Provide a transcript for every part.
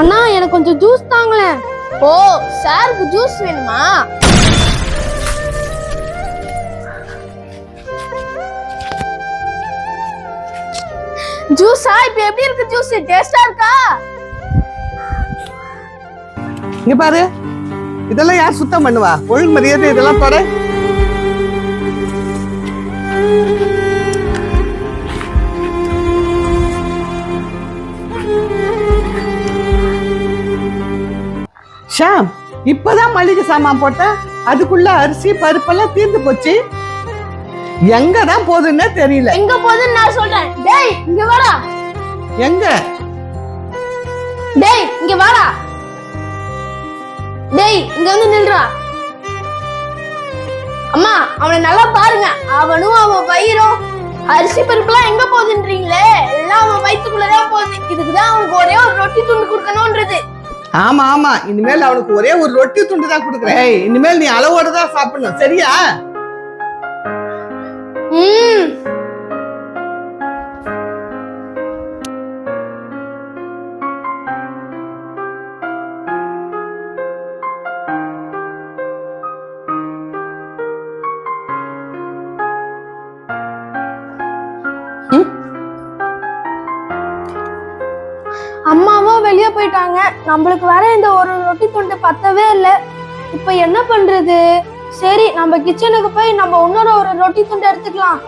அண்ணா எனக்கு கொஞ்சம் ஜூஸ் தாங்களேன். ஓ சாருக்கு ஜூஸ் வேணுமா? ஜூஸா இப்ப எப்படி இருக்கு ஜூஸ் டேஸ்டா இருக்கா? இங்க பாரு. இதெல்லாம் யார் சுத்தம் பண்ணுவா? ஒழுங்கு மரியாதை இதெல்லாம் தொட ஷாம் இப்பதான் மளிகை சாமான் போட்டேன் அதுக்குள்ள அரிசி பருப்பெல்லாம் தீர்ந்து போச்சு. எங்கதான் போகுதுன்னே தெரியல. எங்க போகுதுன்னு நான் சொல்றேன். டேய் இங்க வாடா. எங்க? டேய் இங்க வாடா. டேய் இங்க வந்து நில்றா. அம்மா அவனை நல்லா பாருங்க. அவனும் அவன் வயிறும். அரிசி பருப்புலாம் எங்க போகுதுன்றீங்களே? எல்லாம் அவன் வயித்துக்குள்ளதான் போகுது. இதுக்குதான் அவனுக்கு ஒரே ஒரு ரொட்டி துண்டு கொடுக்கணும்ன்றது. ஆமா ஆமா. இனிமேல் அவனுக்கு ஒரே ஒரு ரொட்டி துண்டு தான் கொடுக்குறேன். இனிமேல் நீ அளவோட தான் சாப்பிடணும். சரியா? வெளியே போயிட்டாங்க. நம்மளுக்கு வேற இந்த ஒரு ரொட்டி துண்டு பத்தவே இல்லை. இப்போ என்ன பண்றது? சரி நம்ம கிச்சனுக்கு போய் நம்ம இன்னொரு ஒரு ரொட்டி துண்டு எடுத்துக்கலாம்.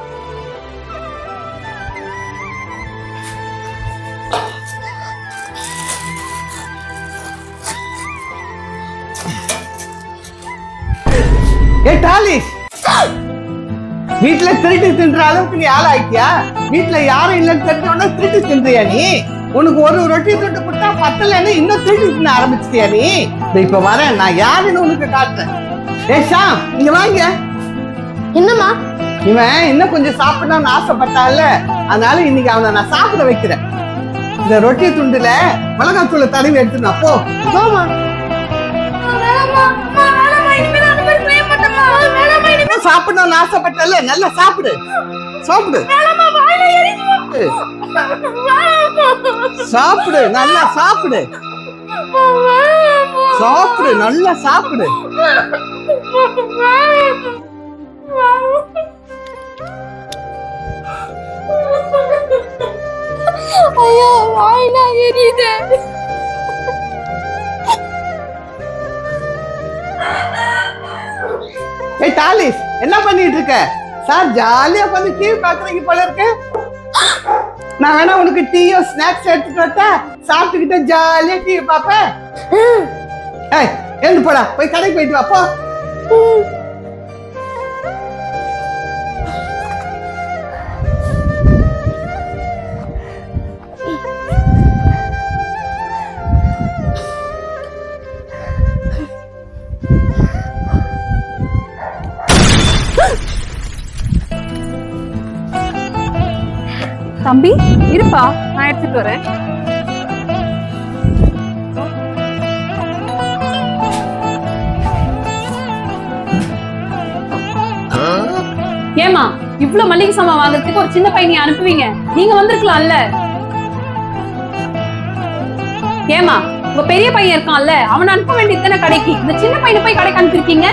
ஏ டாலிஷ் வீட்டுல திருட்டு தின்ற அளவுக்கு நீ ஆளாயிட்டியா வீட்டுல யாரும் இல்லைன்னு தெரிஞ்சோன்னா திருட்டு தின்றியா நீ? உனக்கு ஒரு ரொட்டி துண்டு கொடுத்தா பத்தலைன்னு இன்னும் திருட்டு தின்ன ஆரம்பிச்சிட்டியா நீ? இப்ப வரேன். நான் யாருன்னு உனக்கு காட்டுறேன். ஏ ஷாம் இங்க வாங்க. என்னம்மா? இவன் இன்னும் கொஞ்சம் சாப்பிடணும்னு ஆசைப்பட்டால அதனால இன்னைக்கு அவனை நான் சாப்பிட வைக்கிறேன். இந்த ரொட்டி துண்டுல மிளகாத்தூளை தடவி எடுத்து நான் போ. சாப்பிடணும்னு ஆசைப்பட்டல நல்லா சாப்பிடு. சாப்பிடு. சாப்பிடு. நல்லா சாப்பிடு. சாப்பிடு நல்லா சாப்பிடு. ஐயோ வாயினா எரியுது. ஏய் டாலிஸ் என்ன பண்ணிட்டு இருக்க? சார் ஜாலியா உட்காந்து டிவி பாக்குறீங்க போல இருக்கு. நான் வேணா உனக்கு டீயோ ஸ்நாக்ஸ் எடுத்துட்டு வரட்டா? சாப்பிட்டுக்கிட்டு ஜாலியா டிவி பாப்பேன் ஏய் எழுந்து போடா. போய் கடைக்கு போயிட்டு வா தம்பி இருப்பா. நான் எடுத்துட்டு வரேன். ஏமா இவ்வளவு மளிகை சாமான் வாங்குறதுக்கு ஒரு சின்ன பையனை அனுப்புவீங்க. நீங்க வந்திருக்கலாம்ல. ஏமா உங்க பெரிய பையன் இருக்கான்ல அவனை அனுப்ப வேண்டியது தானே கடைக்கு. இந்த சின்ன பையனை போய் கடைக்கு அனுப்பிருக்கீங்க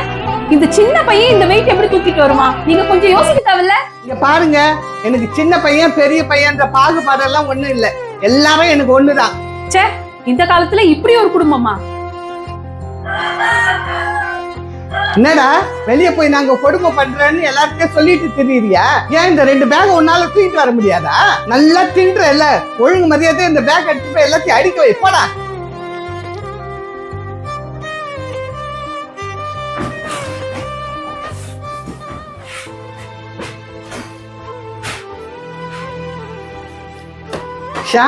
இந்த சின்ன பையன் இந்த வெயிட் எப்படி தூக்கிட்டு வருமா? நீங்க கொஞ்சம் யோசிக்க தேவையில்ல? இங்க பாருங்க எனக்கு சின்ன பையன் பெரிய பையன்ற பாகுபாடெல்லாம் ஒண்ணும் இல்ல. எல்லாரும் எனக்கு ஒண்ணுதான். ச்சே இந்த காலத்துல இப்படி ஒரு குடும்பமா? என்னடா வெளிய போய் நாங்க கொடுமை பண்றேன்னு எல்லாருக்கும் சொல்லிட்டு திரியிறியா? ஏன் இந்த ரெண்டு பேக் உன்னால தூக்கிட்டு வர முடியாதா? நல்லா தின்றல. ஒழுங்கு மரியாதை இந்த பேக் எடுத்து போய் எல்லாத்தையும் அடிக்க வை போடா ஷா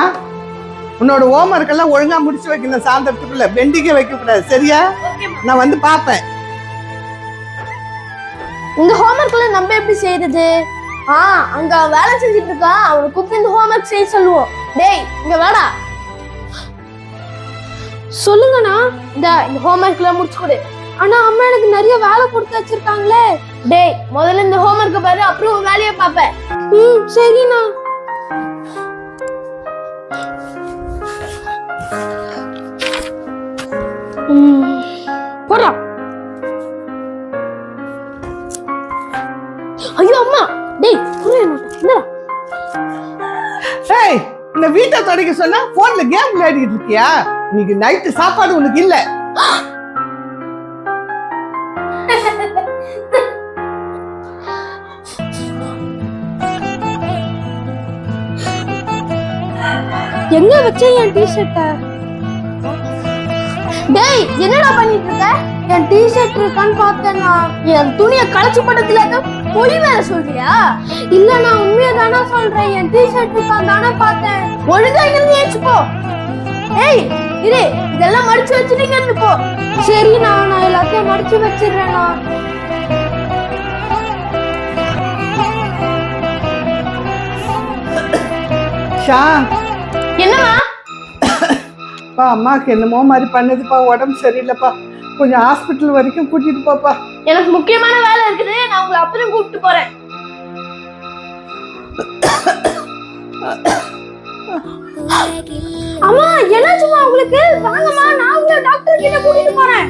உன்னோட ஹோம்ஒர்க் எல்லாம் ஒழுங்கா முடிச்சு வைக்கணும் சாயந்தரத்துக்குள்ள பெண்டிக்க வைக்க கூடாது சரியா நான் வந்து பாப்பேன் இந்த ஹோம்ஒர்க்ல நம்ம எப்படி செய்யறது ஆ அங்க வேலை செஞ்சுட்டு இருக்கான் அவனை கூப்பிட்டு இந்த ஹோம்ஒர்க் செய்ய சொல்லுவோம். டேய் இங்க வாடா. சொல்லுங்கண்ணா. இந்த இந்த ஹோம்ஒர்க்ல முடிச்சு கொடு. ஆனா அம்மா எனக்கு நிறைய வேலை கொடுத்து வச்சிருக்காங்களே. டேய் முதல்ல இந்த ஹோம்ஒர்க்க பாரு அப்புறம் வேலையை பாப்பேன் ம் சரிண்ணா. டேய் குரு என்ன ஏய் இந்த வீட்டை தொடக்க சொன்னா போன்ல கேம் விளையாடிட்டு இருக்கியா? இன்னைக்கு நைட்டு சாப்பாடு உனக்கு இல்ல. எங்க வச்ச என் டிஷர்ட்ட டேய் என்னடா பண்ணிட்டு இருக்க என் டிஷர்ட் இருக்கான்னு பார்த்தேன்னா என் துணியை களைச்சு போட்டதுல பொய் வேற சொல்றியா? இல்ல நான் உண்மையை தானே சொல்றேன். என் டிஷர்ட் இருக்கான் தானே பார்த்தேன். ஒழுங்கா இங்கிருந்து ஏச்சு போ ஏய் இரு இதெல்லாம் மடிச்சு வச்சுட்டு இங்க இருந்து போ. சரி நான் நான் எல்லாத்தையும் மடிச்சு வச்சிடுறேன் நான் ஷா என்னமா பா அம்மாக்கு என்னமோ மாதிரி பண்ணுதுப்பா உடம்பு சரியில்லைப்பா. கொஞ்சம் ஹாஸ்பிட்டல் வரைக்கும் கூட்டிட்டு போப்பா. எனக்கு முக்கியமான வேலை இருக்குது நான் உங்களை அப்புறம் கூப்பிட்டு போறேன். அம்மா என்னாச்சுமா உங்களுக்கு? வாங்கம்மா நான் உங்களை டாக்டர் கிட்ட கூட்டிட்டு போறேன்.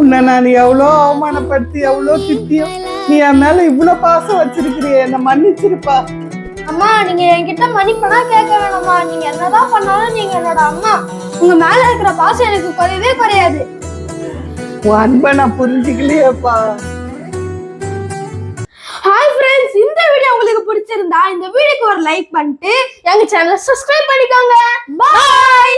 உன்னை நான் எவ்வளோ அவமானப்படுத்தி எவ்வளோ திட்டியும் நீ என் மேல இவ்வளோ பாசம் வச்சிருக்கிறியே என்னை மன்னிச்சிருப்பா. அம்மா நீங்க என்கிட்ட மன்னிப்பெல்லாம் கேட்க வேணாம்மா. நீங்க என்னதான் பண்ணாலும் நீங்க என்னோட அம்மா. உங்க மேல இருக்கிற பாசம் எனக்கு குறையவே குறையாது. உன் அன்பை நான் புரிஞ்சுக்கலையேப்பா. ஹாய் ஃப்ரெண்ட்ஸ் இந்த வீடியோ உங்களுக்கு பிடிச்சிருந்தா இந்த வீடியோக்கு ஒரு லைக் பண்ணிட்டு எங்க சேனலை சப்ஸ்கிரைப் பண்ணிக்கோங்க. பாய்